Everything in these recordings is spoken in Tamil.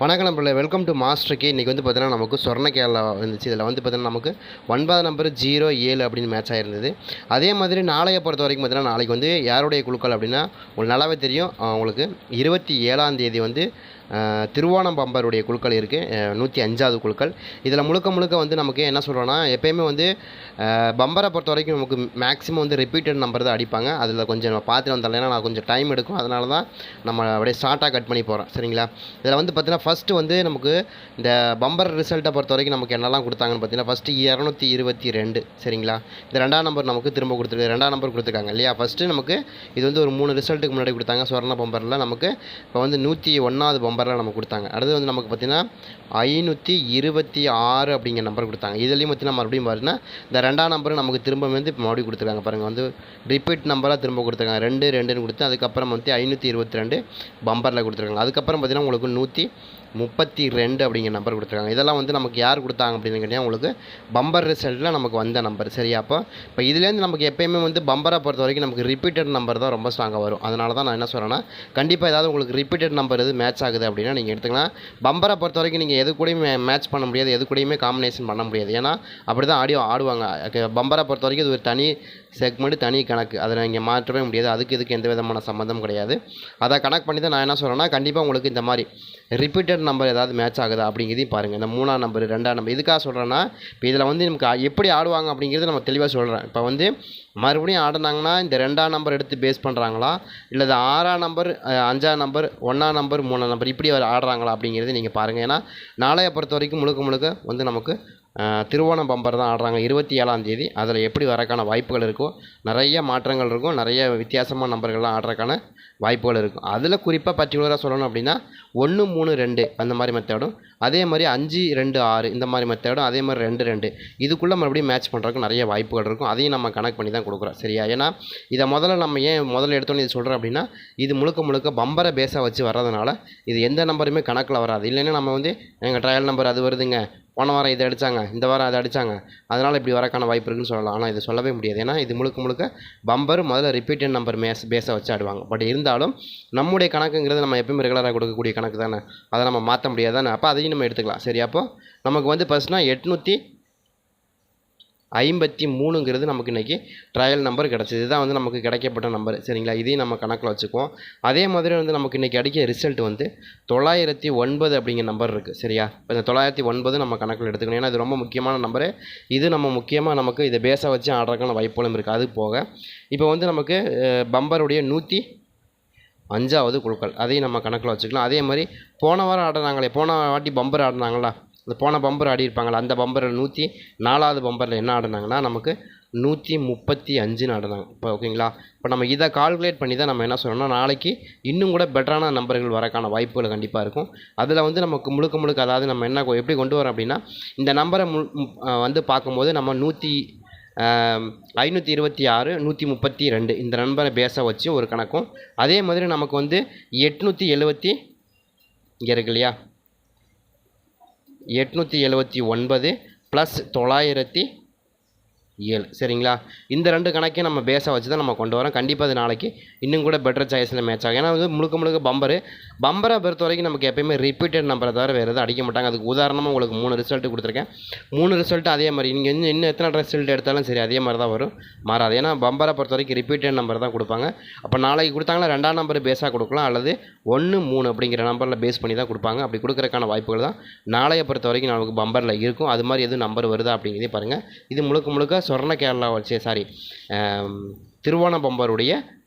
வணக்கம் நம்பர்களே வெல்கம் டு மாஸ்டர் கே இன்றைக்கி வந்து பார்த்தீங்கன்னா நமக்கு சொர்ண கேரளா வந்துச்சு. இதில் வந்து பார்த்தீங்கன்னா நமக்கு ஒன்பது நம்பர் ஜீரோ ஏழு அப்படின்னு மேட்ச் ஆகிருந்தது அதே மாதிரி நாளைய பொறுத்த வரைக்கும் பார்த்தீங்கன்னா நாளைக்கு வந்து யாருடைய குழுக்கள் அப்படின்னா உங்களுக்கு நல்லாவே தெரியும். உங்களுக்கு இருபத்தி ஏழாம் தேதி வந்து திருவானம்பம்பருடைய பம்பருடைய குழுக்கள் இருக்குது நூற்றி அஞ்சாவது குழுக்கள். இதில் முழுக்க முழுக்க வந்து நமக்கு என்ன சொல்கிறோன்னா எப்போயுமே வந்து பம்பரை பொறுத்த வரைக்கும் நமக்கு மேக்ஸிமம் வந்து ரிப்பீட்டட் நம்பர் தான் அடிப்பாங்க. அதில் கொஞ்சம் நம்ம பார்த்துட்டு வந்தாலும் ஏன்னா நான் கொஞ்சம் டைம் எடுக்கும். அதனால தான் நம்ம அப்படியே ஷார்ட்டாக கட் பண்ணி போகிறோம் சரிங்களா? இதில் வந்து பார்த்தீங்கன்னா ஃபஸ்ட்டு வந்து நமக்கு இந்த பம்பர் ரிசல்ட்டை பொறுத்த வரைக்கும் நமக்கு என்னெல்லாம் கொடுத்தாங்கன்னு பார்த்தீங்கன்னா ஃபஸ்ட்டு இரநூத்தி இருபத்தி ரெண்டு. சரிங்களா? இந்த ரெண்டாம் நம்பர் நமக்கு திரும்ப கொடுத்துருக்கு. ரெண்டாம் நம்பர் கொடுத்துருக்காங்க இல்லையா? ஃபஸ்ட்டு நமக்கு இது வந்து ஒரு மூணு ரிசல்ட்டுக்கு முன்னாடி கொடுத்தாங்க. சொர்ண பம்பரில் நமக்கு இப்போ வந்து நூற்றி ஒன்றாவது பம்பர் பம்பரில் நமக்கு கொடுத்தாங்க. அடுத்து வந்து நமக்கு பார்த்தீங்கன்னா ஐநூற்றி இருபத்தி ஆறு அப்படிங்கிற நம்பர் கொடுத்தாங்க. இதுலேயும் பார்த்தீங்கன்னா மறுபடியும் பாருன்னா இந்த ரெண்டாம் நம்பரும் நமக்கு திரும்ப வந்து இப்போ மறுபடியும் கொடுத்துருக்காங்க. பாருங்கள் வந்து ரிப்பீட் நம்பராக திரும்ப கொடுத்துருக்காங்க. ரெண்டு ரெண்டுன்னு கொடுத்து அதுக்கப்புறம் வந்து ஐநூற்றி இருபத்தி ரெண்டு பம்பரில் கொடுத்துருக்காங்க. அதுக்கப்புறம் பார்த்தீங்கன்னா உங்களுக்கு நூற்றி முப்பத்தி ரெண்டு அப்படிங்கிற நம்பர் கொடுத்துருக்காங்க. இதெல்லாம் வந்து நமக்கு யார் கொடுத்தாங்க அப்படின்னு கேட்டிங்கன்னா உங்களுக்கு பம்பர் ரிசல்ட்டில் நமக்கு வந்த நம்பர் சரியா அப்போ இப்போ இதுலேருந்து நமக்கு எப்பயுமே வந்து பம்பரை பொறுத்த வரைக்கும் நமக்கு ரிப்பீட்டட் நம்பர் தான் ரொம்ப ஸ்ட்ராங்காக வரும். அதனால தான் நான் என்ன சொல்கிறேன்னா கண்டிப்பாக ஏதாவது உங்களுக்கு ரிப்பீட்டட் நம்பர் எது மேட்ச் ஆகுது அப்படின்னா நீங்கள் எடுத்துக்கலாம். பம்பரை பொறுத்த வரைக்கும் நீங்கள் எது கூடயுமே மேட்ச் பண்ண முடியாது எது கூடயுமே காம்பினேஷன் பண்ண முடியாது. ஏன்னா அப்படி தான் ஆடியோ ஆடுவாங்க. பம்பரை பொறுத்த வரைக்கும் இது ஒரு தனி செக்மெண்ட் தனி கணக்கு. அதை நீங்கள் மாற்றவே முடியாது. அதுக்கு இதுக்கு எந்த விதமான சம்மந்தம் கிடையாது. அதை கணக்கு பண்ணி தான் நான் என்ன சொல்கிறேன்னா கண்டிப்பாக உங்களுக்கு இந்த மாதிரி ரிப்பீட்டட் நம்பர் ஏதாவது மேட்ச் ஆகுதா அப்படிங்கிறதையும் பாருங்கள் இந்த மூணாம் நம்பர் ரெண்டாம் நம்பர் இதுக்காக சொல்கிறேன்னா இப்போ இதில் வந்து நமக்கு எப்படி ஆடுவாங்க அப்படிங்கிறது நம்ம தெளிவாக சொல்கிறேன் இப்போ வந்து மறுபடியும் ஆடினாங்கன்னா இந்த ரெண்டாம் நம்பர் எடுத்து பேஸ் பண்ணுறாங்களா இல்லை இது ஆறாம் நம்பர் அஞ்சாம் நம்பர் ஒன்றாம் நம்பர் மூணாம் நம்பர் இப்படி அவர் ஆடுறாங்களா அப்படிங்கிறது நீங்கள் பாருங்கள் ஏன்னா நாளைய பொறுத்த வரைக்கும் முழுக்க முழுக்க வந்து நமக்கு திருவோணம் பம்பர் தான் ஆடுறாங்க. இருபத்தி ஏழாம் தேதி. அதில் எப்படி வரக்கான வாய்ப்புகள் இருக்கும் நிறைய மாற்றங்கள் இருக்கும். நிறைய வித்தியாசமான நம்பர்கள்லாம் ஆடுறதுக்கான வாய்ப்புகள் இருக்கும். அதில் குறிப்பாக பர்டிகுலராக சொல்லணும் அப்படின்னா ஒன்று மூணு ரெண்டு அந்த மாதிரி மெத்தேடும் அதே மாதிரி அஞ்சு ரெண்டு ஆறு இந்த மாதிரி மெத்தேடும் அதே மாதிரி ரெண்டு ரெண்டு. இதுக்குள்ளே மறுபடியும் மேட்ச் பண்ணுறதுக்கு நிறைய வாய்ப்புகள் இருக்கும். அதையும் நம்ம கணக்கு பண்ணி தான் கொடுக்குறோம். சரியா? ஏன்னா இதை முதல்ல நம்ம ஏன் முதல்ல எடுத்தோன்னே இது சொல்கிறோம் அப்படின்னா இது முழுக்க முழுக்க பம்பரை பேஸாக வச்சு வர்றதுனால இது எந்த நம்பருமே கணக்கில் வராது. இல்லைன்னா நம்ம வந்து எங்கள் ட்ரையல் நம்பர் அது வருதுங்க. போன வாரம் இதை அடித்தாங்க இந்த வாரம் அதை அடித்தாங்க அதனால் இப்படி வரக்கான வாய்ப்பு இருக்குன்னு சொல்லலாம். ஆனால் இது சொல்லவே முடியாது. ஏன்னா இது முழுக்க முழுக்க பம்பர் முதல்ல ரிப்பீட்டட் நம்பர் மேஸ் பேஸை வச்சு ஆடுவாங்க. பட் இருந்தாலும் நம்முடைய கணக்குங்கிறது நம்ம எப்பயுமே ரெகுலராக கொடுக்கக்கூடிய கணக்கு தானே. அதை நம்ம மாற்ற முடியாது தானே. அப்போ அதையும் நம்ம எடுத்துக்கலாம். சரி அப்போ நமக்கு வந்து ஃபஸ்ட்னா எட்நூற்றி ஐம்பத்தி மூணுங்கிறது நமக்கு இன்றைக்கி ட்ரையல் நம்பர் கிடச்சிது. இதுதான் வந்து நமக்கு கிடைக்கப்பட்ட நம்பர் சரிங்களா? இதையும் நம்ம கணக்கில் வச்சுக்குவோம். அதே மாதிரி வந்து நமக்கு இன்றைக்கி கிடைக்க ரிசல்ட் வந்து தொள்ளாயிரத்தி ஒன்பது அப்படிங்கிற நம்பர் இருக்குது சரியா? இப்போ இந்த தொள்ளாயிரத்தி ஒன்பது நம்ம கணக்கில் எடுத்துக்கணும். ஏன்னா இது ரொம்ப முக்கியமான நம்பரு இது நம்ம முக்கியமாக நமக்கு இதை பேஸாக வச்சு ஆடுறதுக்கான வாய்ப்புகளும் இருக்குது அது போக இப்போ வந்து நமக்கு பம்பருடைய நூற்றி அஞ்சாவது குழுக்கள். அதையும் நம்ம கணக்கில் வச்சுக்கலாம். அதே மாதிரி போன வாரம் ஆடினாங்களே போன வாட்டி பம்பர் ஆடினாங்களா? அந்த போன பம்பர் ஆடியிருப்பாங்களா அந்த பம்பரில் நூற்றி நாலாவது பம்பரில் என்ன ஆடினாங்கன்னா நமக்கு நூற்றி முப்பத்தி அஞ்சுன்னு ஆடினாங்க. இப்போ ஓகேங்களா? இப்போ நம்ம இதை கால்குலேட் பண்ணி தான் நம்ம என்ன சொல்லணும்னா நாளைக்கு இன்னும் கூட பெட்டரான நம்பர்கள் வரக்கான வாய்ப்புகள் கண்டிப்பாக இருக்கும். அதில் வந்து நமக்கு முழுக்க முழுக்க அதாவது நம்ம என்ன கொ- எப்படி கொண்டு வரோம் அப்படின்னா இந்த நம்பரை மு வந்து பார்க்கும்போது நம்ம நூற்றி ஐநூற்றி இருபத்தி ஆறு நூற்றி முப்பத்தி ரெண்டு இந்த நம்பரை பேஸாக வச்சு ஒரு கணக்கும். அதே மாதிரி நமக்கு வந்து எட்நூற்றி எழுபத்தி இங்கே இருக்கு இல்லையா? எட்நூற்றி எழுபத்தி ஒன்பது ப்ளஸ் தொள்ளாயிரத்தி ஏழு சரிங்களா? இந்த ரெண்டு கணக்கையும் நம்ம பேஸை வச்சு தான் நம்ம கொண்டு வரோம். கண்டிப்பாக அது நாளைக்கு இன்னும் கூட பெட்டர் சாய்ஸில் மேட்ச் ஆகும். ஏன்னா வந்து முழுக்க முழுக்க பம்பரு பம்பரை பொறுத்த வரைக்கும் நமக்கு எப்பயுமே ரிப்பீட்டட் நம்பரை தவிர வேறு எதுவும் அடிக்க மாட்டாங்க. அதுக்கு உதாரணமாக உங்களுக்கு மூணு ரிசல்ட்டு கொடுத்துருக்கேன். மூணு ரிசல்ட்டு அதே மாதிரி. நீங்கள் இன்னும் இன்னும் எத்தனை ரிசல்ட் எடுத்தாலும் சரி அதே மாதிரி தான் வரும். மாறாது. ஏன்னா பம்பரை பொறுத்த வரைக்கும் ரிப்பீட்டட் நம்பர் தான் கொடுப்பாங்க. அப்போ நாளைக்கு கொடுத்தாங்கன்னா ரெண்டாம் நம்பர் பேஸாக கொடுக்கலாம். அல்லது ஒன்று மூணு அப்படிங்கிற நம்பரில் பேஸ் பண்ணி தான் கொடுப்பாங்க. அப்படி கொடுக்குறக்கான வாய்ப்புகள் தான். நாளைய பொறுத்த வரைக்கும் நமக்கு பம்பரில் இருக்கும். அது மாதிரி எதுவும் நம்பர் வருதா அப்படிங்கிறதே பாருங்கள் இது முழுக்க முழுக்க சொர்ண கேரளா வச்சு சாரி திருவோண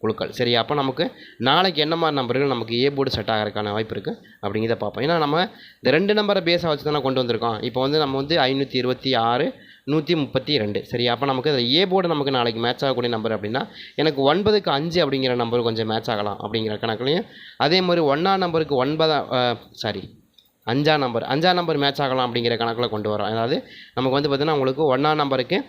குழுக்கள். சரி அப்போ நமக்கு நாளைக்கு என்ன மாதிரி நம்பர்கள் நமக்கு ஏ போர்டு செட் ஆகிறதுக்கான வாய்ப்பு இருக்குது அப்படிங்கிறத பார்ப்போம். ஏன்னா நம்ம இந்த ரெண்டு நம்பரை பேஸாக வச்சு தானே கொண்டு வந்திருக்கோம். இப்போ வந்து நம்ம வந்து ஐநூற்றி இருபத்தி ஆறு நூற்றி முப்பத்தி ரெண்டு. சரி அப்போ நமக்கு அந்த ஏ போர்டு நமக்கு நாளைக்கு மேட்ச் ஆகக்கூடிய நம்பர் அப்படின்னா எனக்கு ஒன்பதுக்கு அஞ்சு அப்படிங்கிற நம்பர் கொஞ்சம் மேட்ச் ஆகலாம் அப்படிங்கிற கணக்குலையும். அதே மாதிரி ஒன்றாம் நம்பருக்கு ஒன்பதா சாரி அஞ்சாம் நம்பர் அஞ்சாம் நம்பர் மேட்ச் ஆகலாம் அப்படிங்கிற கணக்கில் கொண்டு வரோம் அதாவது நமக்கு வந்து பார்த்திங்கன்னா உங்களுக்கு ஒன்றாம் நம்பருக்கு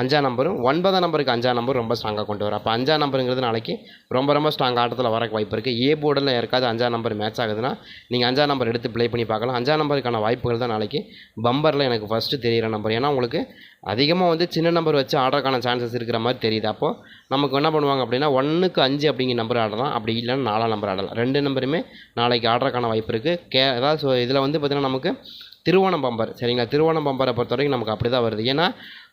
அஞ்சாம் நம்பரும் ஒன்பதாம் நம்பருக்கு அஞ்சாம் நம்பர் ரொம்ப ஸ்ட்ராங்காக கொண்டு வரும் அப்போ அஞ்சாம் நம்பருங்கிறது நாளைக்கு ரொம்ப ரொம்ப ஸ்ட்ராங் ஆட்டத்தில் வரக்கு வாய்ப்பு இருக்குது ஏ போர்டில் யாருக்காவது அஞ்சாம் நம்பர் மேட்ச் ஆகுதுன்னா நீங்கள் அஞ்சாம் நம்பர் எடுத்து ப்ளே பண்ணி பார்க்கலாம். அஞ்சாம் நம்பருக்கான வாய்ப்புகள் தான் நாளைக்கு பம்பரில் எனக்கு ஃபஸ்ட்டு தெரியிற நம்பர் ஏன்னா உங்களுக்கு அதிகமாக வந்து சின்ன நம்பர் வச்சு ஆடுறதுக்கான சான்சஸ் இருக்கிற மாதிரி தெரியுது. அப்போது நமக்கு என்ன பண்ணுவாங்க அப்படின்னா ஒன்றுக்கு அஞ்சு அப்படிங்கிற நம்பர் ஆடலாம். அப்படி இல்லைன்னா நாலாம் நம்பர் ஆடலாம். ரெண்டு நம்பருமே நாளைக்கு ஆடுறதுக்கான வாய்ப்பு இருக்குது கே அதாவது இதில் வந்து பார்த்திங்கன்னா நமக்கு திருவோணம் பம்பர் சரிங்களா? திருவோணம் பம்பரை பொறுத்த வரைக்கும் நமக்கு அப்படி தான் வருது. ஏன்னா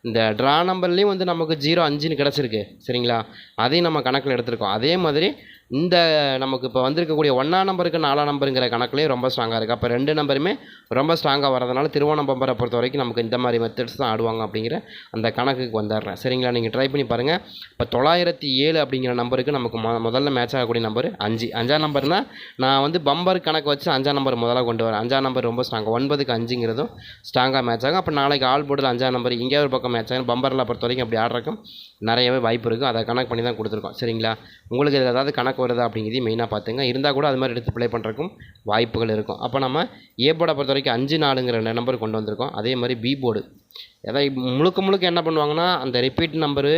இந்த ட்ரா நம்பர்லேயும் வந்து நமக்கு ஜீரோ அஞ்சுன்னு கிடச்சிருக்கு. சரிங்களா? அதையும் நம்ம கணக்கில் எடுத்திருக்கோம். அதே மாதிரி இந்த நமக்கு இப்போ வந்திருக்கக்கூடிய ஒன்றாம் நம்பருக்கு நாலாம் நம்பருங்கிற கணக்குலேயும் ரொம்ப ஸ்ட்ராங்காக இருக்குது அப்போ ரெண்டு நம்பருமே ரொம்ப ஸ்ட்ராங்காக வரதுனால திருவோணம் பம்பரை பொறுத்த வரைக்கும் நமக்கு இந்த மாதிரி மெத்தட்ஸ் தான் ஆடுவாங்க அப்படிங்கிற அந்த கணக்குக்கு வந்துடுறேன். சரிங்களா? நீங்கள் ட்ரை பண்ணி பாருங்கள் இப்போ தொள்ளாயிரத்தி ஏழு அப்படிங்கிற நம்பருக்கு நமக்கு மொ முதல்ல மேட்ச் ஆகக்கூடிய நம்பர் அஞ்சு. அஞ்சாம் நம்பர்னால் நான் வந்து பம்பர் கணக்கு வச்சு அஞ்சாம் நம்பர் முதல்ல கொண்டு வரேன். அஞ்சாம் நம்பர் ரொம்ப ஸ்ட்ராங் ஒன்பதுக்கு அஞ்சுங்கிறதும் ஸ்ட்ராங்காக மேட்ச் ஆகும். அப்போ நாளைக்கு ஆல் போர்டில் அஞ்சாம் நம்பர் இங்கே ஒரு பக்கம் மேட்ச் ஆகும். பம்பரில் பொறுத்த வரைக்கும் அப்படி ஆடுறக்கும் நிறையவே வாய்ப்பு இருக்குது அதை கணக்கு பண்ணி தான் கொடுத்துருக்கோம். சரிங்களா? உங்களுக்கு இதில் ஏதாவது கணக்கு வருதா அப்படிங்கிறதையும் மெயினாக பார்த்துங்க. இருந்தால் கூட அது மாதிரி எடுத்து ப்ளே பண்ணுறக்கும் வாய்ப்புகள் இருக்கும். அப்போ நம்ம ஏ போர்டை பொறுத்த வரைக்கும் அஞ்சு நாலுங்கிற நம்பர் கொண்டு வந்திருக்கோம். அதே மாதிரி பி போர்டு அதாவது முழுக்க முழுக்க என்ன பண்ணுவாங்கன்னா அந்த ரிப்பீட் நம்பரு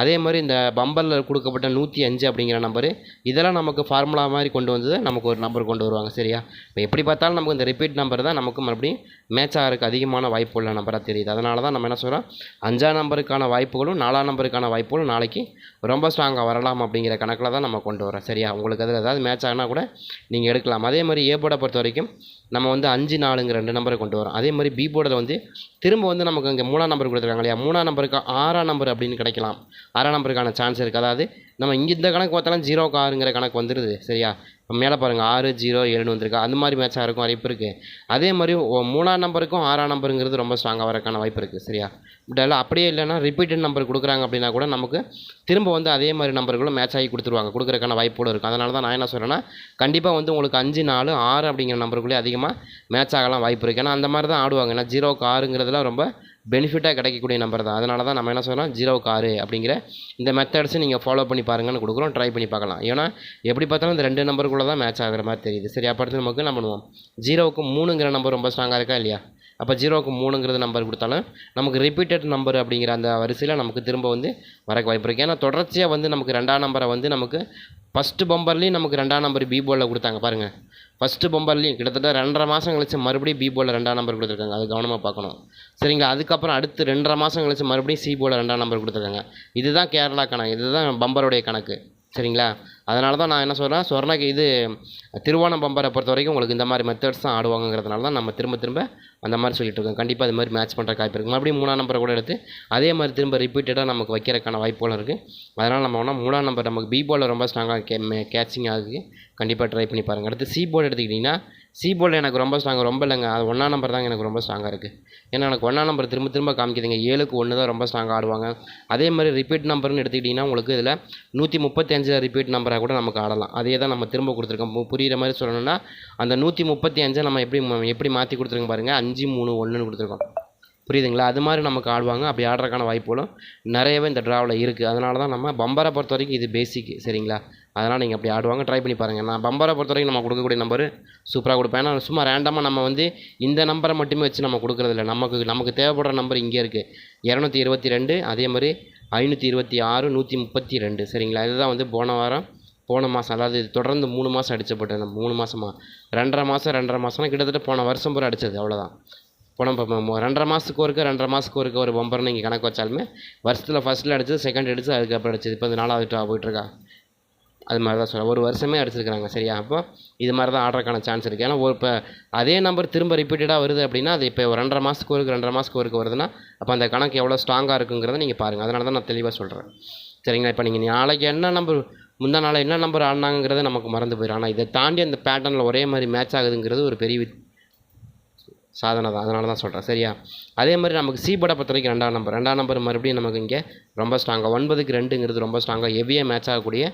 அதே மாதிரி இந்த பம்பரில் கொடுக்கப்பட்ட நூற்றி அஞ்சு அப்படிங்கிற நம்பரு இதெல்லாம் நமக்கு ஃபார்முலா மாதிரி கொண்டு வந்து நமக்கு ஒரு நம்பர் கொண்டு வருவாங்க. சரியா? இப்போ எப்படி பார்த்தாலும் நமக்கு இந்த ரிப்பீட் நம்பர் தான் நமக்கு மறுபடியும் மேட்ச் ஆகிறதுக்கு அதிகமான வாய்ப்பு உள்ள நம்பராக தெரியுது. அதனால தான் நம்ம என்ன சொல்கிறோம் அஞ்சாம் நம்பருக்கான வாய்ப்புகளும் நாலாம் நம்பருக்கான வாய்ப்புகளும் நாளைக்கு ரொம்ப ஸ்ட்ராங்காக வரலாம் அப்படிங்கிற கணக்கில் தான் நம்ம கொண்டு வரோம் சரியா? உங்களுக்கு அதில் ஏதாவது மேட்ச் ஆகினா கூட நீங்கள் எடுக்கலாம். அதே மாதிரி ஏ போர்டை பொறுத்த வரைக்கும் நம்ம வந்து அஞ்சு நாலுங்கிற ரெண்டு நம்பரை கொண்டு வரோம். அதே மாதிரி பி போர்டில் வந்து திரும்ப வந்து நமக்கு இங்கே மூணாம் நம்பர் கொடுத்துருக்காங்க இல்லையா? மூணாம் நம்பருக்கு ஆறாம் நம்பர் அப்படின்னு கிடைக்கலாம். ஆறாம் நம்பருக்கான சான்ஸ் இருக்குது அதாவது நம்ம இங்கே இந்த கணக்கு பார்த்தாலும் ஜீரோக்கு ஆறுங்கிற கணக்கு வந்துடுது சரியா? மேலே பாருங்கள் ஆறு ஜீரோ ஏழுன்னு வந்திருக்கு. அந்த மாதிரி மேட்சாக இருக்கும் வாய்ப்பு இருக்குது அதே மாதிரி மூணாம் நம்பருக்கும் ஆறாம் நம்பருங்கிறது ரொம்ப ஸ்ட்ராங்காக வரக்கான வாய்ப்பு இருக்குது சரியா? இதெல்லாம் அப்படியே இல்லைன்னா ரிப்பீட்டட் நம்பர் கொடுக்குறாங்க அப்படின்னா கூட நமக்கு திரும்ப வந்து அதே மாதிரி நம்பர்களும் மேட்ச் ஆகி கொடுத்துருவாங்க கொடுக்குறக்கான வாய்ப்போடு இருக்கும் அதனால தான் நான் என்ன சொல்கிறேன்னா கண்டிப்பாக வந்து உங்களுக்கு அஞ்சு நாலு ஆறு அப்படிங்கிற நம்பருக்குள்ளே அதிகமாக மேட்ச் ஆகலாம் வாய்ப்பு இருக்குது ஏன்னா அந்த மாதிரி தான் ஆடுவாங்க. ஏன்னா ஜீரோக்கு ஆறுங்கிறதுலாம் ரொம்ப பெனிஃபிட்டாக கிடைக்கக்கூடிய நம்பர் தான். அதனால தான் நம்ம என்ன சொல்கிறோம் ஜீரோ ஆறு அப்படிங்கிற இந்த மெத்தட்ஸை நீங்கள் ஃபாலோ பண்ணி பாருங்கன்னு கொடுக்குறோம். ட்ரை பண்ணி பார்க்கலாம். ஏன்னா எப்படி பார்த்தாலும் இந்த ரெண்டு நம்பருக்குள்ளே தான் மேட்ச் ஆகிற மாதிரி தெரியுது. சரி அப்போ அடுத்து நமக்கு என்ன பண்ணுவோம்? ஜீரோவுக்கு மூணுங்கிற நம்பர் ரொம்ப ஸ்ட்ராங்காக இருக்கா இல்லையா? அப்போ ஜீரோவுக்கு மூணுங்கிறது நம்பர் கொடுத்தாலும் நமக்கு ரிப்பீட்டட் நம்பர் அப்படிங்கிற அந்த வரிசையில் நமக்கு திரும்ப வந்து வரக்கு வாய்ப்பு இருக்குது ஏன்னா தொடர்ச்சியாக வந்து நமக்கு ரெண்டாம் நம்பரை வந்து நமக்கு ஃபஸ்ட்டு பம்பர்லேயும் நமக்கு ரெண்டாம் நம்பர் பி போலில் கொடுத்தாங்க. பாருங்கள் ஃபஸ்ட்டு பம்பர்லேயும் கிட்டத்தட்ட ரெண்டரை மாதம் கழிச்சு மறுபடியும் பி போலில் ரெண்டாம் நம்பர் கொடுத்துருக்காங்க. அது கவனமாக பார்க்கணும். சரிங்களா? அதுக்கப்புறம் அடுத்து ரெண்டரை மாதம் கழிச்சு மறுபடியும் சி போலில் ரெண்டாம் நம்பர் கொடுத்துருக்காங்க. இதுதான் கேரளா கணக்கு. இதுதான் பம்பருடைய கணக்கு. சரிங்களா? அதனால தான் நான் என்ன சொல்கிறேன் சொர்ணக்கு இது திருவோணம் பம்பரை பொறுத்த வரைக்கும் உங்களுக்கு இந்த மாதிரி மெத்தட்ஸ் தான் ஆடுவாங்கங்கிறதுனால தான் நம்ம திரும்ப திரும்ப அந்த மாதிரி சொல்லிட்டு இருக்கோம். கண்டிப்பாக அது மாதிரி மேட்ச் பண்ணுற வாய்ப்பு இருக்குது மறுபடியும் மூணாம் நம்பரை கூட எடுத்து அதே மாதிரி திரும்ப ரிப்பீட்டடாக நமக்கு வைக்கிறதுக்கான வாய்ப்புகளும் இருக்குது அதனால் நம்ம வேணால் மூணாம் நம்பர் நமக்கு பி போலில் ரொம்ப ஸ்ட்ராங்காக கே கேட்சிங் ஆகுது கண்டிப்பாக ட்ரை பண்ணி பாருங்கள் அடுத்து சி போர்டு எடுத்துக்கிட்டிங்கன்னா சி போர்டில் எனக்கு ரொம்ப ஸ்ட்ராங் ரொம்ப இல்லைங்க. அது ஒன்றா நம்பர் தாங்க எனக்கு ரொம்ப ஸ்ட்ராங்காக இருக்குது ஏன்னா எனக்கு ஒன்றா நம்பர் திரும்ப திரும்ப காமிக்குதுங்க. ஏழுக்கு ஒன்று தான் ரொம்ப ஸ்ட்ராங்காக ஆடுவாங்க. அதே மாதிரி ரிப்பீட் நம்பர்னு எடுத்துக்கிட்டிங்கன்னா உங்களுக்கு இதில் நூற்றி முப்பத்தஞ்சு ரிப்பீட் நம்பராக கூட நமக்கு ஆடலாம். அதே தான் நம்ம திரும்ப கொடுத்துருக்கோம். பு- மாதிரி சொல்லணும்னா அந்த நூற்றி முப்பத்தி அஞ்சை நம்ம எப்படி எப்படி மாற்றி கொடுத்துருக்கோம் பாருங்கள் அஞ்சு மூணு ஒன்றுன்னு கொடுத்துருக்கோம். புரியுதுங்களா? அது மாதிரி நமக்கு ஆடுவாங்க. அப்படி ஆடுறதுக்கான வாய்ப்புகளும் நிறையவே இந்த ட்ராவில் இருக்குது அதனால தான் நம்ம பம்பரை பொறுத்த வரைக்கும் இது பேசிக் சரிங்களா? அதனால் நீங்கள் அப்படி ஆடுவாங்க. ட்ரை பண்ணி பாருங்கள் நான் பம்பரை பொறுத்த வரைக்கும் நம்ம கொடுக்கக்கூடிய நம்பர் சூப்பராக கொடுப்பேன். ஏன்னா சும்மா ரேண்டமாக நம்ம வந்து இந்த நம்பரை மட்டுமே வச்சு நம்ம கொடுக்குறதில்ல நமக்கு நமக்கு தேவைப்படுற நம்பர் இங்கே இருக்குது இரநூத்தி இருபத்தி ரெண்டு அதே மாதிரி ஐநூற்றி இருபத்தி ஆறு நூற்றி முப்பத்தி ரெண்டு சரிங்களா? இதுதான் வந்து போன வாரம் போன மாதம் அதாவது இது தொடர்ந்து மூணு மாதம் அடிச்சப்பட்ட மூணு மாதமாக ரெண்டரை மாதம் ரெண்டரை மாதம்னா கிட்டத்தட்ட போன வருஷம் பூரா அடித்தது அவ்வளோதான் பணம் பார்ப்போம் ரெண்டரை மாதத்துக்கு ஒருக்க ரெண்டரை மாதத்துக்கு ஒருக்க ஒரு பம்பர்னு நீங்கள் கணக்கு வச்சாலுமே வருஷத்தில் ஃபஸ்ட்டில் அடிச்சது செகண்ட் அடித்து அதுக்கப்புறம் அடிச்சது. இப்போ இந்த நாலாவது டா போயிட்டுருக்கா? அது மாதிரி தான் சொல்கிறேன் ஒரு வருஷமே அடிச்சிருக்காங்க சரியா? அப்போ இது மாதிரி தான் ஆடுறதுக்கான சான்ஸ் இருக்குது ஏன்னா ஒரு இப்போ அதே நம்பர் திரும்ப ரிப்பீட்டடாக வருது அப்படின்னா அது இப்போ ஒரு ரெண்டரை மாதத்துக்கு ஒருக்கு ரெண்டரை மாதத்துக்கு ஒருக்கு வருதுன்னா அப்போ அந்த கணக்கு எவ்வளோ ஸ்ட்ராங்காக இருக்குங்கிறத நீங்கள் பாருங்கள் அதனால தான் நான் தெளிவாக சொல்கிறேன் சரிங்களா? இப்போ நீங்கள் நாளைக்கு என்ன நம்பர் முந்தா நாள் என்ன நம்பர் ஆடினாங்கிறத நமக்கு மறந்து போயிடும் ஆனால் இதை தாண்டி அந்த பேட்டர்னில் ஒரே மாதிரி மேட்ச் ஆகுதுங்கிறது ஒரு பெரிய வித்- சாதனை தான். அதனால தான் சொல்கிறேன் சரியா? அதே மாதிரி நமக்கு சி பொறுத்த வரைக்கும் ரெண்டாம் நம்பர் ரெண்டாம் நம்பர் மறுபடியும் நமக்கு இங்கே ரொம்ப ஸ்ட்ராங்காக ஒன்பதுக்கு ரெண்டுங்கிறது ரொம்ப ஸ்ட்ராங்காக ஹெவியாக மேட்ச் ஆகக்கூடிய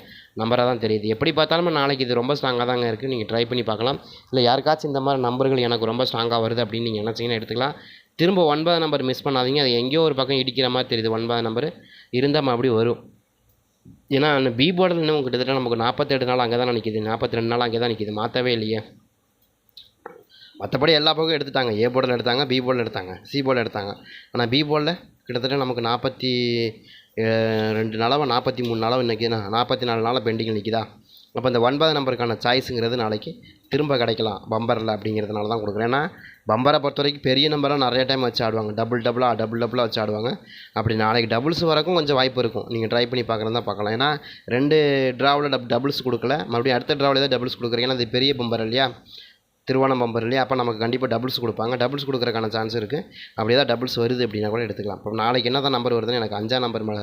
நம்பராக தான் தெரியுது. எப்படி பார்த்தாலும் நாளைக்கு இது ரொம்ப ஸ்ட்ராங்காக தாங்க இருக்குது நீங்கள் ட்ரை பண்ணி பார்க்கலாம். இல்லை யாருக்காச்சும் இந்த மாதிரி நம்பர்கள் எனக்கு ரொம்ப ஸ்ட்ராங்காக வருது அப்படின்னு நீங்கள் நினச்சிங்கன்னா எடுத்துக்கலாம். திரும்ப ஒன்பதாம் நம்பர் மிஸ் பண்ணாதீங்க. அது எங்கேயோ ஒரு பக்கம் இடிக்கிற மாதிரி தெரியுது. ஒன்பது நம்பர் இருந்தால் மறுபடியும் வரும். ஏன்னா அந்த பி போர்டில் இன்னும் கிட்டத்தட்ட நமக்கு நாற்பத்தெட்டு நாள் அங்கே தான் நிற்கிது நாற்பத்தி ரெண்டு நாள் அங்கே தான் நிற்கிது மாற்றவே இல்லையே. மற்றபடி எல்லா பக்கம் எடுத்துட்டாங்க. ஏ போர்டில் எடுத்தாங்க பி போர்டில் எடுத்தாங்க சி போர்டில் எடுத்தாங்க. ஆனால் பி போர்டில் கிட்டத்தட்ட நமக்கு நாற்பத்தி ரெண்டு நாளாக நாற்பத்தி மூணு நாளாக இன்றைக்கி நாற்பத்தி நாலு நாளாக பெண்டிங்கில் நிற்கிதா அப்போ இந்த ஒன்பது நம்பருக்கான சாய்ஸுங்கிறது நாளைக்கு திரும்ப கிடைக்கலாம். பம்பரில் அப்படிங்கிறதுனால தான் கொடுக்குறேன். ஏன்னா பம்பரை பொறுத்த வரைக்கும் பெரிய நம்பராக நிறைய டைம் வச்சு ஆடுவாங்க. டபுள் டபுளாக டபுள் டபுளாக வச்சு ஆடுவாங்க. அப்படி நாளைக்கு டபுள்ஸ் வரக்கும் கொஞ்சம் வாய்ப்பு இருக்கும். நீங்கள் ட்ரை பண்ணி பார்க்குறதா பார்க்கலாம். ஏன்னா ரெண்டு ட்ராவில் டப் டபுள்ஸ் கொடுக்கல. மறுபடியும் அடுத்த ட்ராவில் தான் டபுள்ஸ் கொடுக்குறீங்க. ஏன்னா அது பெரிய பம்பர் இல்லையா? திருவோணம் இல்லையா அப்போ நமக்கு கண்டிப்பாக டபுள்ஸ் கொடுப்பாங்க. டபுள்ஸ் கொடுக்குறக்கான சான்ஸ் இருக்குது அப்படியே தான் டபுள்ஸ் வருது அப்படின்னா கூட எடுத்துக்கலாம். இப்போ நாளைக்கு என்ன தான் நம்பர் வருதுன்னு எனக்கு அஞ்சாம் நம்பர் மேலே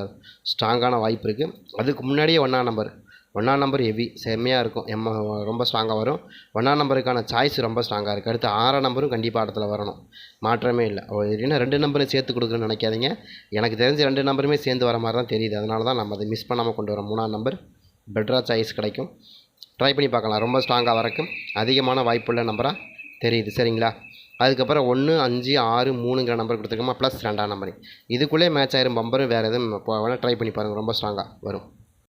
ஸ்ட்ராங்கான வாய்ப்பு இருக்குது அதுக்கு முன்னாடியே ஒன்றாம் நம்பர் ஒன்றாம் நம்பர் ஹெவி செம்மையாக இருக்கும். எம்ம ரொம்ப ஸ்ட்ராங்காக வரும். ஒன்றாம் நம்பருக்கான சாய்ஸ் ரொம்ப ஸ்ட்ராங்காக இருக்குது அடுத்து ஆறாம் நம்பரும் கண்டிப்பாக இடத்துல வரணும். மாற்றமே இல்லை. இல்லைன்னா ரெண்டு நம்பரும் சேர்த்து கொடுக்குறேன்னு நினைக்காதீங்க. எனக்கு தெரிஞ்ச ரெண்டு நம்பருமே சேர்ந்து வர மாதிரி தான் தெரியுது. அதனால தான் நம்ம அதை மிஸ் பண்ணாமல் கொண்டு வரோம் மூணாம் நம்பர் பெட்டராக சாய்ஸ் கிடைக்கும். ட்ரை பண்ணி பார்க்கலாம். ரொம்ப ஸ்ட்ராங்காக வரக்கும் அதிகமான வாய்ப்புள்ள நம்பராக தெரியுது. சரிங்களா? அதுக்கப்புறம் ஒன்று அஞ்சு ஆறு மூணுங்கிற நம்பர் கொடுத்துருக்கோமா? ப்ளஸ் ரெண்டாம் நம்பர் இதுக்குள்ளே மேட்ச் ஆயிரும். பம்பரும் வேறு எதுவும் வேணால் ட்ரை பண்ணி பாருங்கள் ரொம்ப ஸ்ட்ராங்காக வரும்.